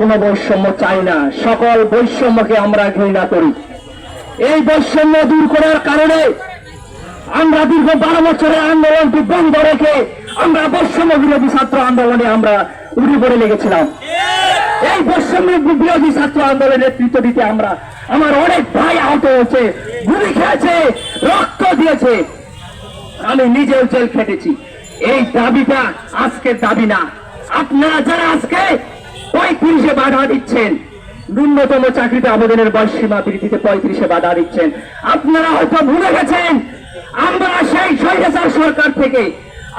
কোনো বৈষম্য চাই না। সকল বৈষম্যকে আমরা ঘৃণা করি। এই বৈষম্য দূর করার কারণে আমরা দীর্ঘ বারো বছরের আন্দোলনটি বন্ধ রেখে আমরা বৈষম্য বিরোধী ছাত্র আন্দোলনে আমরা উঠে পড়ে লেগেছিলাম। এই বৈষম্য বিরোধী ছাত্র আন্দোলনের নেতৃত্ব দিতে আমরা আমার অনেক ভাই আহত হয়েছে, গুলি খেয়েছে, রক্ত দিয়েছে। আমি নিজেও জেল খেটেছি। এই দাবিটা আজকের দাবি না। আপনারা যারা আজকে পঁয়ত্রিশে বাধা দিচ্ছেন। ন্যূনতম চাকরিতে আবেদনের বয়স সীমা বৃদ্ধিতে পঁয়ত্রিশে বাধা দিচ্ছেন। আপনারা হয়তো ভুলে গেছেন, আমরা সেই স্বৈরাচার সরকার থেকে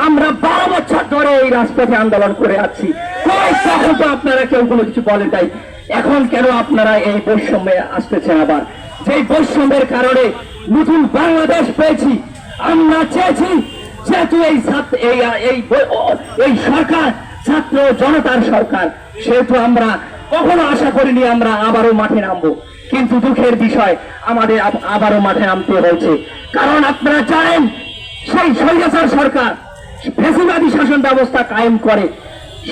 আমরা বারো বছর ধরে এই রাজপথে আন্দোলন করে আছি। আপনারা কেউ কোনো কিছু বলেন তাই এখন কেন আপনারা এই বৈষম্যে আসতেছেন আবার? যে বৈষম্যের কারণে নতুন বাংলাদেশ পেয়েছি, আমরা চেয়েছি যেহেতু এই এই সরকার ছাত্র জনতার সরকার, সেহেতু আমরা কখনো আশা করিনি আমরা আবারও মাঠে নামবো। কিন্তু দুঃখের বিষয়, আমাদের আবারও মাঠে নামতে হয়েছে। কারণ আপনারা জানেন, সেই স্বৈরাচার সরকার ফেসিবাদী শাসন ব্যবস্থা কায়েম করে,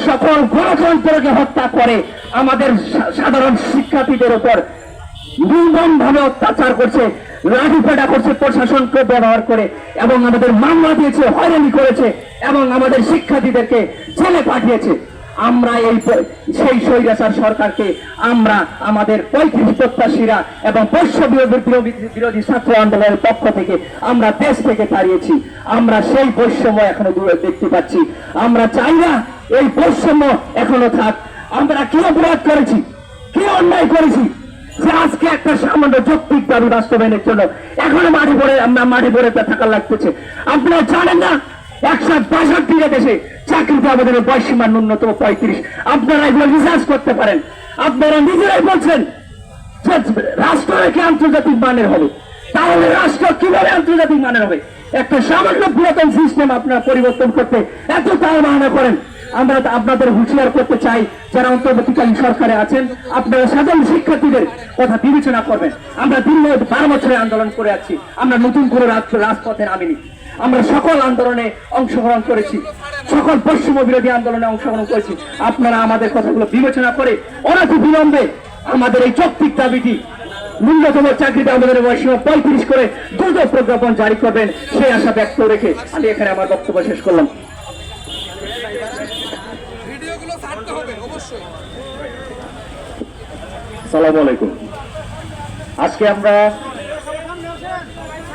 সকল গণতন্ত্রকে হত্যা করে আমাদের সাধারণ শিক্ষার্থীদের উপর নির্মম ভাবে অত্যাচার করছে। লাঠিপেটা করছে প্রশাসনকে ব্যবহার করে এবং আমাদের মামলা দিয়েছে, হয়রানি করেছে এবং আমাদের শিক্ষার্থীদেরকে জেলে পাঠিয়েছে। আমরা এই সেই স্বৈরাচার সরকারকে আমরা আমাদের পঁয়ত্রিশ প্রত্যাশীরা এবং পশ্চ বিরোধী বিরোধী- ছাত্র আন্দোলনের পক্ষ থেকে আমরা দেশ থেকে তাড়িয়েছি আমরা সেই বৈষম্য এখনও দেখতে পাচ্ছি। আমরা চাই না এই বৈষম্য এখনও থাক। আমরা কি অপরাধ করেছি? কি অন্যায় করেছি? যে আজকে একটা সামান্য যৌক্তিক দাবি বাস্তবায়নের জন্য এখনও মাঠে পড়ে মাঠে পড়ে থাকা লাগতেছে। আপনারা জানেন না একশো বাষট্টি দেশে চাকরিতে আমাদের ন্যূনতম পঁয়ত্রিশ। আপনারা এগুলো রিসার্চ করতে পারেন। আপনারা নিজেরাই বলছেন রাষ্ট্র রেখে আন্তর্জাতিক মানের হবে। তাহলে রাষ্ট্র কীভাবে আন্তর্জাতিক মানের হবে? একটা সামান্য পুরাতন সিস্টেম আপনারা পরিবর্তন করতে এত তাল বাহানা করেন। আমরা আপনাদের হুঁশিয়ার করতে চাই, যারা অন্তর্বর্তীকালীন সরকারে আছেন, আপনারা সাধারণ শিক্ষার্থীদের কথা বিবেচনা করবেন। আমরা দীর্ঘ বারো বছরে আন্দোলন করে আছি, আমরা নতুন করে রাজ- রাজপথে নামিনি। আমরা সকল আন্দোলনে অংশগ্রহণ করেছি, সকল পশ্চিম বিরোধী আন্দোলনে অংশগ্রহণ করেছি। আপনারা আমাদের কথাগুলো বিবেচনা করে অনতি বিলম্বে আমাদের এই যৌক্তিক দাবিটি ন্যূনতম চাকরিতে আমাদের বয়সীমা পঁয়ত্রিশ করে দ্রুত প্রজ্ঞাপন জারি করবেন সেই আশা ব্যক্ত রেখে আমি এখানে আমার বক্তব্য শেষ করলাম। সালাম আলাইকুম। আজকে আমরা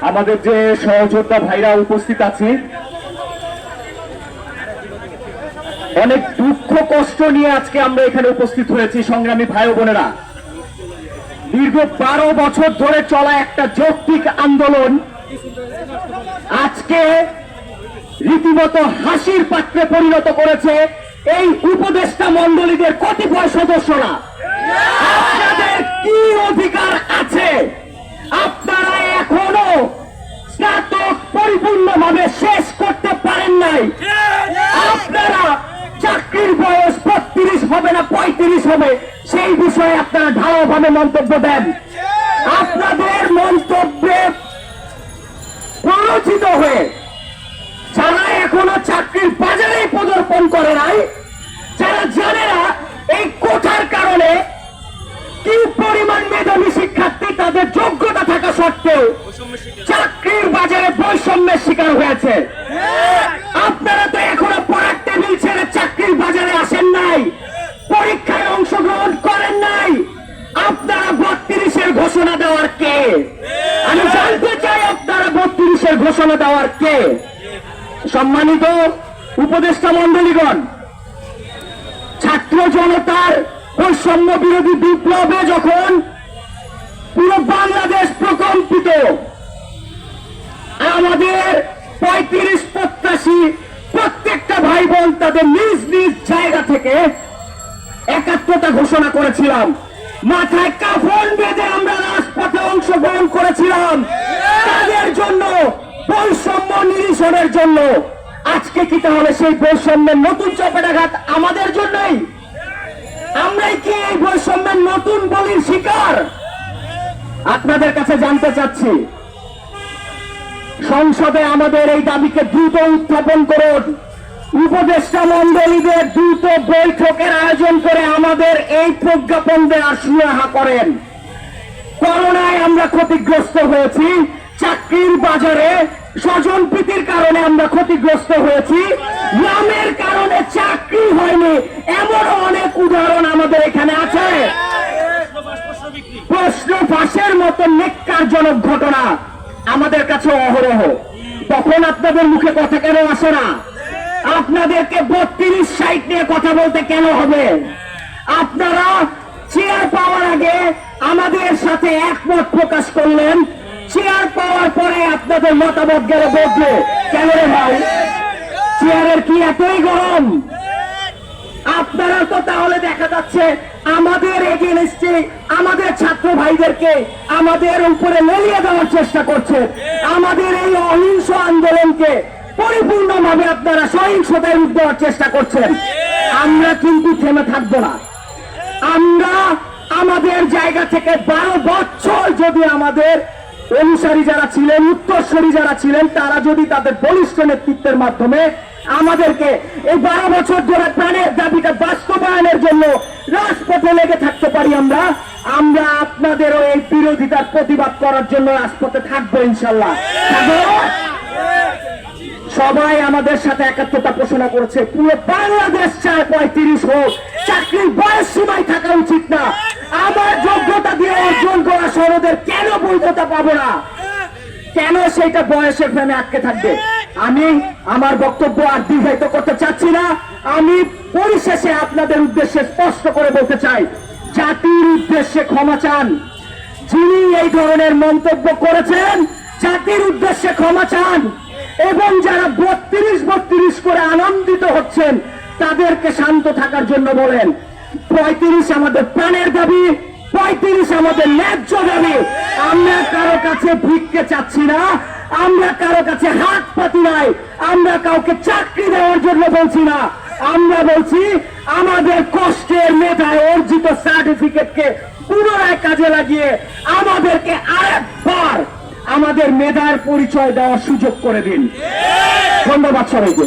আমাদের যে সহযোদ্ধা ভাইরা উপস্থিত আছে অনেক দুঃখ কষ্ট নিয়ে আজকে আমরা এখানে উপস্থিত হয়েছি সংগ্রামী ভাই ও বোনেরা। দীর্ঘ বারো বছর ধরে চলা একটা যৌক্তিক আন্দোলন। আজকে রীতিমতো হাসির পাত্রে পরিণত করেছে এই উপদেষ্টা মন্ডলীদের কতিপয় সদস্যরা। হবে, সেই বিষয়ে আপনারা ঢালাওভাবে মন্তব্য দেন। আপনাদের মন্তব্যে প্ররোচিত হয়ে যারা এখনও চাকরির বাজারে পদর্পণ করে নাই, যারা জানে না আমি জানতে চাই আপনারা বত্রিশের ঘোষণা দেওয়ার কে? সম্মানিত উপদেষ্টা মন্ডলীগণ ছাত্র জনতার বৈষম্য বিরোধী বিপ্লবে যখন পুরো বাংলাদেশ প্রকম্পিত, আমাদের পঁয়ত্রিশ প্রত্যাশী প্রত্যেকটা ভাই বোন তাদের নিজ নিজ জায়গা থেকে একাত্মতা ঘোষণা করেছিলাম। মাথায় কাফন বেঁধে আমরা রাজপথে অংশগ্রহণ করেছিলাম তাদের জন্য বৈষম্য নিরসনের জন্য আজকে কি তাহলে সেই বৈষম্যের নতুন চপেটাঘাত আমাদের জন্যই? আমরাই কি এই বৈষম্যের নতুন বলির শিকার? আপনাদের কাছে জানতে চাচ্ছি, সংসদে আমাদের এই দাবিকে দ্রুত উত্থাপন করুন। উপদেষ্টা মন্ডলীদের দ্রুত বৈঠকের আয়োজন করে আমাদের এই প্রজ্ঞাপন দেওয়ার সুরাহা করেন। করোনায় আমরা ক্ষতিগ্রস্ত হয়েছি, চাকরির বাজারে স্বজন প্রীতির কারণে আমরা ক্ষতিগ্রস্ত হয়েছি। নামের কারণে চাকরি হয়নি। এমন অনেক উদাহরণ আমাদের এখানে আছে। প্রশ্ন ফাঁসের মতো নেককারজনক ঘটনা আমাদের কাছে অহরহ। তখন আপনাদের মুখে কথা কেন আসে না? আপনাদেরকে বত্রিশ সাইট নিয়ে কথা বলতে কেন হবে? আপনারা চেয়ার পাওয়ার আগে আমাদের সাথে একমত প্রকাশ করলেন। চেয়ার পাওয়ার পরে আপনাদের মতামত গেল বদলে কেন রে ভাই? চেয়ারের কি এতই গরম? আপনারা তো তাহলে দেখা যাচ্ছে আমাদের এগেনস্টে আমাদের ছাত্র ভাইদেরকে আমাদের উপরে লেলিয়ে দেওয়ার চেষ্টা করছে। আমাদের এই অহিংস আন্দোলনকে পরিপূর্ণভাবে আপনারা সহিংসতায় রূপ দেওয়ার চেষ্টা করছেন। আমরা কিন্তু থেমে থাকব না। আমরা আমাদের জায়গা থেকে বারো বছর যদি আমাদের অনুসারী যারা ছিলেন, উত্তরসূরি যারা ছিলেন, তারা যদি তাদের বলিষ্ঠ নেতৃত্বের মাধ্যমে আমাদেরকে এই বারো বছর ধরে প্রাণের দাবিটা বাস্তবায়নের জন্য রাজপথে লেগে থাকতে পারি আমরা আমরা আপনাদেরও এই বিরোধিতার প্রতিবাদ করার জন্য রাজপথে থাকব ইনশাল্লাহ। সবাই আমাদের সাথে একাত্মতা ঘোষণা করেছে। পুরো বাংলাদেশ চায় পঁয়ত্রিশ হোক। চাকরির বয়স সীমায় থাকা উচিত না। আমার যোগ্যতা দিয়ে সনদের কেন বৈধতা পাবো না? কেন সেটা বয়সের ফ্রেমে আটকে থাকবে? আমি আমার বক্তব্য আর দীর্ঘায়িত করতে চাচ্ছি না। আমি পরিশেষে আপনাদের উদ্দেশ্যে স্পষ্ট করে বলতে চাই, জাতির উদ্দেশ্যে ক্ষমা চান। যিনি এই ধরনের মন্তব্য করেছেন, জাতির উদ্দেশ্যে ক্ষমা চান। এবং যারা বত্রিশ বত্রিশ করে আনন্দিত হচ্ছেন, তাদেরকে শান্ত থাকার জন্য বলেন, পঁয়ত্রিশ আমাদের প্রাণের দাবি। পঁয়ত্রিশ আমাদের ন্যায্য দাবি। আমরা কারও কাছে ভিক্ষে চাচ্ছি না, আমরা কারও কাছে হাত পাতি নাই, আমরা কাউকে চাকরি দেওয়ার জন্য বলছি না। আমরা বলছি, আমাদের কষ্টের মেধায় অর্জিত সার্টিফিকেটকে পুনরায় কাজে লাগিয়ে আমাদেরকে আরেকবার আমাদের মেধার পরিচয় দেওয়ার সুযোগ করে দিন। ধন্যবাদ সবাইকে।